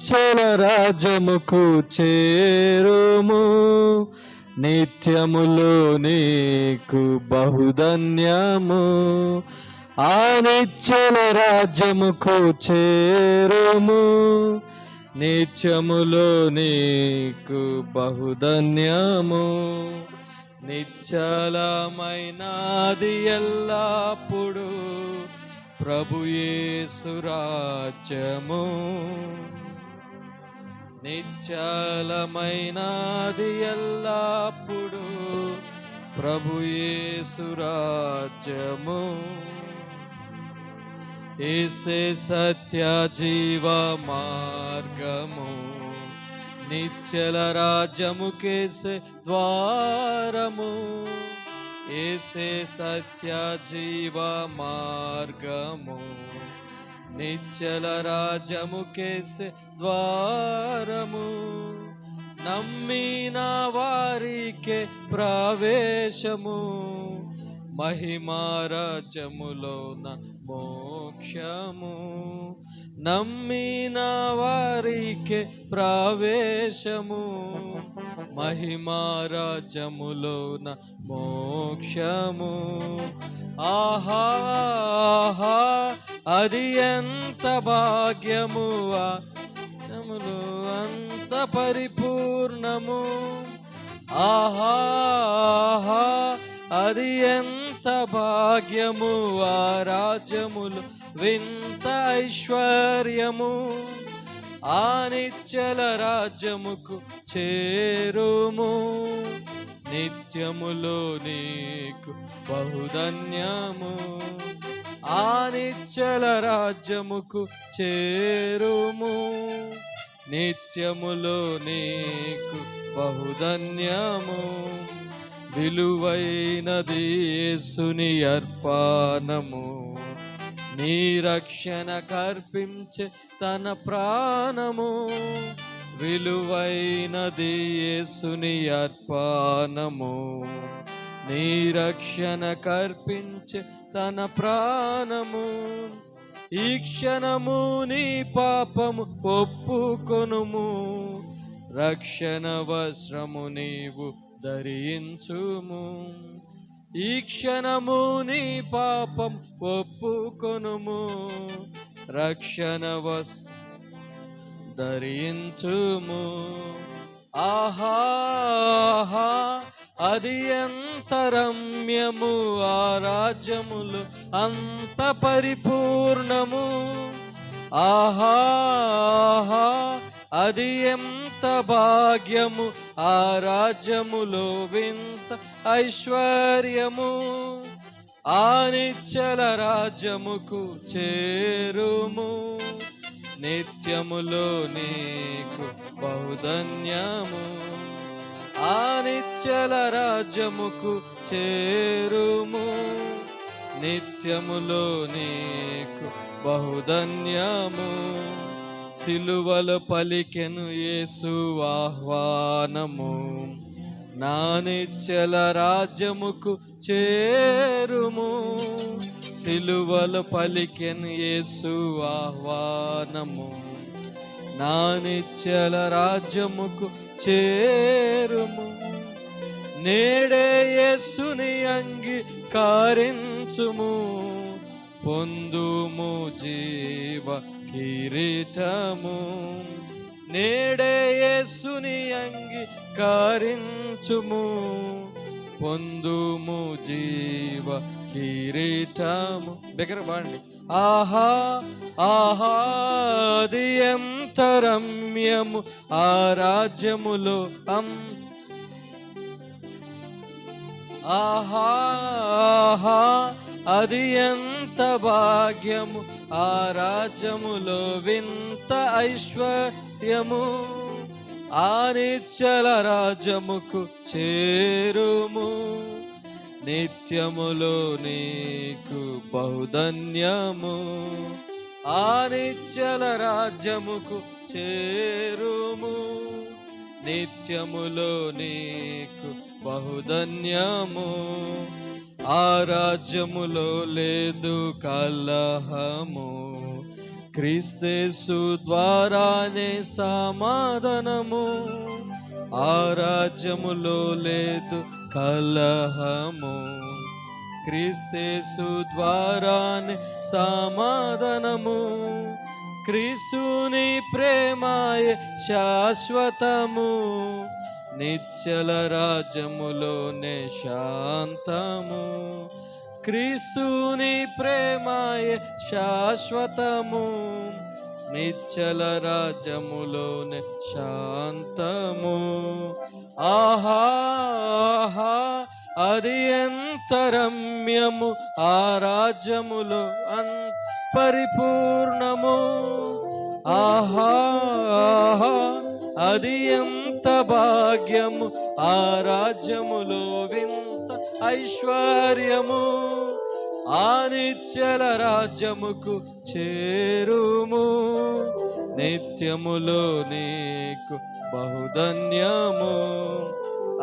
నిచ్చల రాజముకు చేరుము. నిత్యములో నీకు బహుధన్యము. ఆ నిచ్చల రాజ్యముకు చేరుము. నిత్యములో నీకు బహుధన్యము. నిశ్చలమైనది ఎల్లప్పుడు ప్రభుయేసు రాజ్యము. నిశ్చలమైనది ఎల్లప్పుడు ప్రభుయేసు రాజ్యము. ఏసే సత్య జీవ మార్గము. నిశ్చల రాజ్యము కేసే ద్వారము. ఏసే సత్య జీవ మార్గము. నిచ్చల రాజ్యము కేసే ద్వారము. నమ్మిన వారికే ప్రవేశము. మహిమారాజములోన మోక్షము. నమ్మిన వారికే ప్రవేశము. మహిమారాజ్యములోన మోక్షము. ఆహా ఆహా, అది ఎంత భాగ్యము ఆములు అంత పరిపూర్ణము. ఆహా ఆహా, అది ఎంత భాగ్యము ఆ రాజ్యములు వింత ఐశ్వర్యము. ఆ నిత్యల రాజ్యముకు చేరుము. నిత్యములో నీకు బహుధన్యము. ఆ నిత్యల రాజ్యముకు చేరుము. నిత్యములో నీకు బహుధన్యము. విలువైనది సుని అర్పణము. నీ రక్షణ కర్పించే తన ప్రాణము విలువైనది యేసుని అర్పణము. నీ రక్షణ కర్పించే తన ప్రాణము ఈ క్షణము నీ పాపము ఒప్పుకొనుము. రక్షణ వస్త్రము నీవు ధరించుము. ఈ క్షణము నీ పాపం ఒప్పుకొనుము. రక్షణ వస్ ధరించుము. ఆహా ఆహా, అది ఎంత రమ్యము ఆ రాజ్యములు అంత పరిపూర్ణము. ఆహా ఆహా, అది ఎంత భాగ్యము ఆ రాజ్యములో వింత ఐశ్వర్యము ఆ నిశ్చల రాజ్యముకు చేరుము. నిత్యములో నీకు బహుధన్యము. ఆ నిశ్చల రాజ్యముకు చేరుము. నిత్యములో నీకు బహుధన్యము. సిలువలు పలికెను యేసు ఆహ్వానము. నా రాజ్యముకు చేరుము. సిలువలు పలికెన్ యేసు ఆహ్వానము. నా రాజ్యముకు చేరుము. నేడే యేసుని అంగి కారించుము పొందుము జీవ కిరీటము. నేడే యేసుని అంగీకరించుము పొందుము జీవ కిరీటము. దగ్గర బాండి ఆహా ఆహాది ఎంత రమ్యము ఆ రాజ్యములో అం. ఆహా ఆహా అది ఎంత భాగ్యము ఆ రాజ్యములో వింత ఐశ్వర్యము. ఆ నిచ్చల రాజ్యముకు చేరుము. నిత్యములో నీకు బహుధన్యము ఆ నిచ్చల రాజ్యముకు చేరుము. నిత్యములో నీకు బహుధన్యము ఆ రాజ్యములో లేదు కలహము. క్రీస్తేసు ద్వారానే సమాధానము. ఆ రాజ్యములో లేదు కలహము. క్రీస్తేసు ద్వారానే సమాధానము. క్రీస్తుని ప్రేమాయ శాశ్వతము. నిచ్చల రాజ్యములోనే శాంతము. క్రీస్తుని ప్రేమాయ శాశ్వతము. నిచ్చల రాజ్యములోనే శాంతము. ఆహా ఆహా అది ఎంత రమ్యము. ఆ రాజ్యములో అన్ పరిపూర్ణము. ఆహా ఆహా అది ఎంత భాగ్యము ఆ రాజ్యములో వింత ఐశ్వర్యము. ఆ నిత్యల రాజ్యముకు చేరుము. నిత్యములో నీకు బహుధన్యము.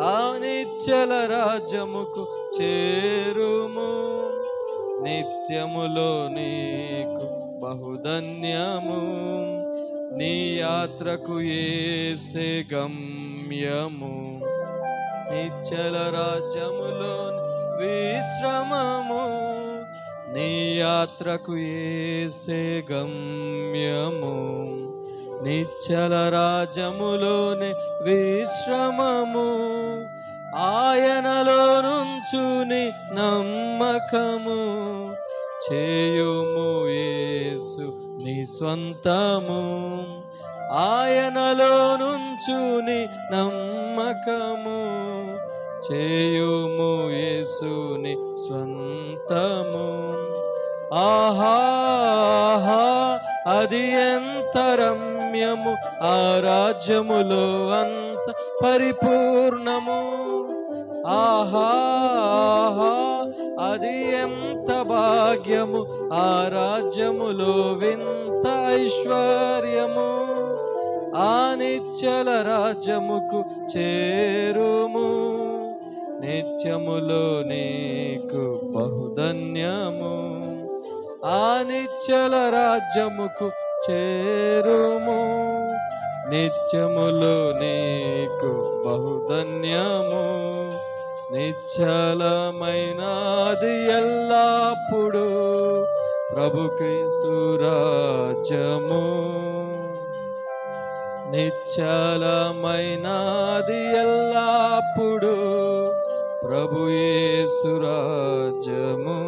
ఆ నిత్యల రాజ్యముకు చేరుము. నిత్యములో నీకు బహుధన్యము. నీ యాత్రకు ఏసే గమ్యము. నిచ్చల రాజ్యములో విశ్రమము. నీ యాత్రకు ఏసే గమ్యము. నిచ్చల రాజ్యములోని విశ్రమము. ఆయనలో నుంచుని నమ్మకము. చేయుము ఏసు నీ స్వంతము ఆయనలో నుంచుని నమ్మకము చేయుము యేసుని స్వంతము. ఆహా అది ఎంత రమ్యము ఆ రాజ్యములో అంత పరిపూర్ణము. ఆహా ఆహా, అది ఎంత భాగ్యము ఆ రాజ్యములో వింత ఐశ్వర్యము. ఆ నిత్యల రాజ్యముకు చేరుము. నిత్యములో నీకు బహుధన్యము. ఆ నిత్యల రాజ్యముకు చేరుము. నిత్యములో నీకు బహుధన్యము. నిశ్చలమైనది ఎల్లప్పుడు ప్రభుకి సురాజ్యము నిశ్చలమైనది ఎల్లప్పుడు ప్రభుయే సురాజ్యము